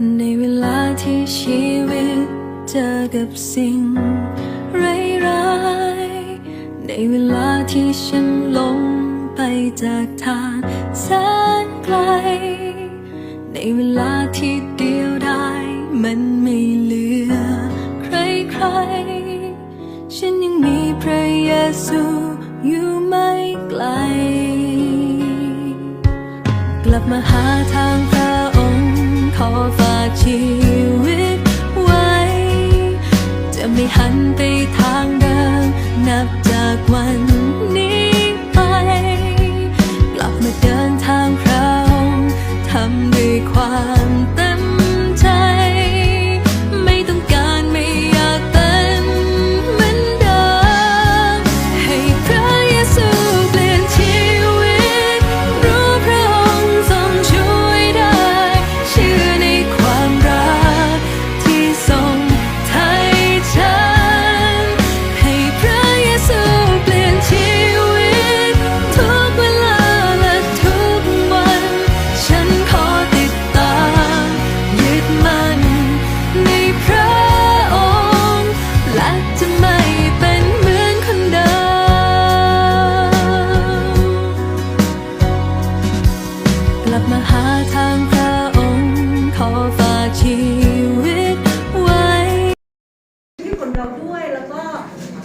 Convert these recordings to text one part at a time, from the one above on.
ในเวลาที่ชีวิตเจอกับสิ่งร้ายๆในเวลาที่ฉันลงไปจากทางแสนไกล ในเวลาที่เดียวดายมันไม่เหลือใครๆฉันยังมีพระเยซูอยู่ไม่ไกล กลับมาหาทางพระอ ขอฝากชีวิตไว้ จะไม่หันไปทางเดิมนับจากวัน ชีวิตไว้ที่ของเราด้วยแล้วก็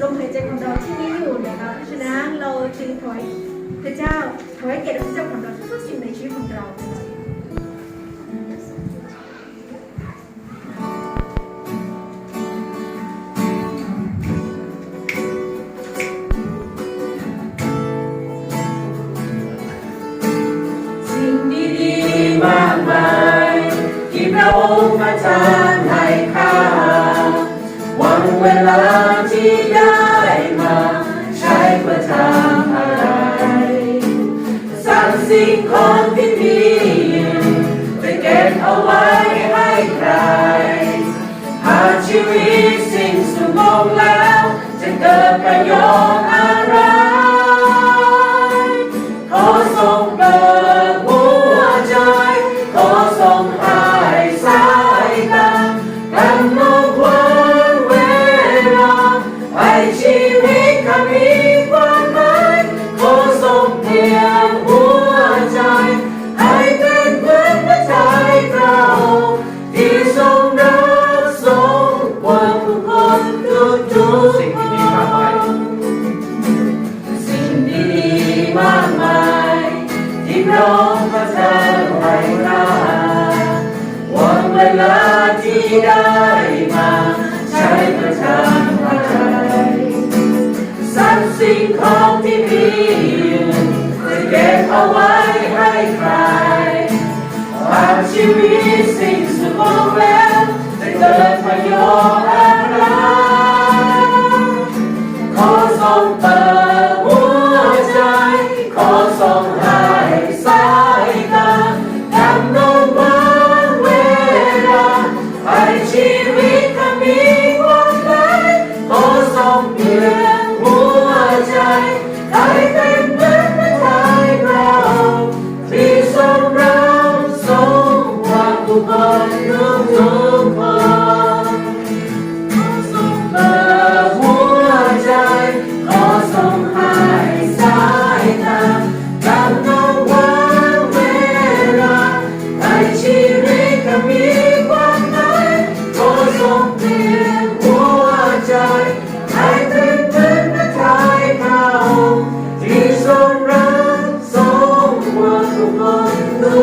ลมหายใจของเราที่นี้อยู่นะคะเพราะฉะนั้นเราจึงถอยพระเจ้าถอยเกียรติพระเจ้า งพระองค์ประทานให้ข้าหวังเวลาที่ได้มา ใช้เพื่อทำอะไรสร้างสิ่งของที่ดีจะเก็บเอาไว้ให้ใคร หากชีวิตสิ้นสุดลงแล้ว จะเกิดประโยชน์อะไร ขอทรงเปิด ชีวิตข้ามีความหมายขอทรงเปลี่ยนหัวใจ ให้เป็นเหมือนพระทัยพระองค์ที่ทรงรักทรงหวังผู้คนทุกๆสิ่งที่ดีมากมายสิ่งดีๆมากมายที่พระองค์ประทานให้เราวันเวลาที่ได้มา ใช้ประทานอะไรส เก็บเอาไว้ให้ใค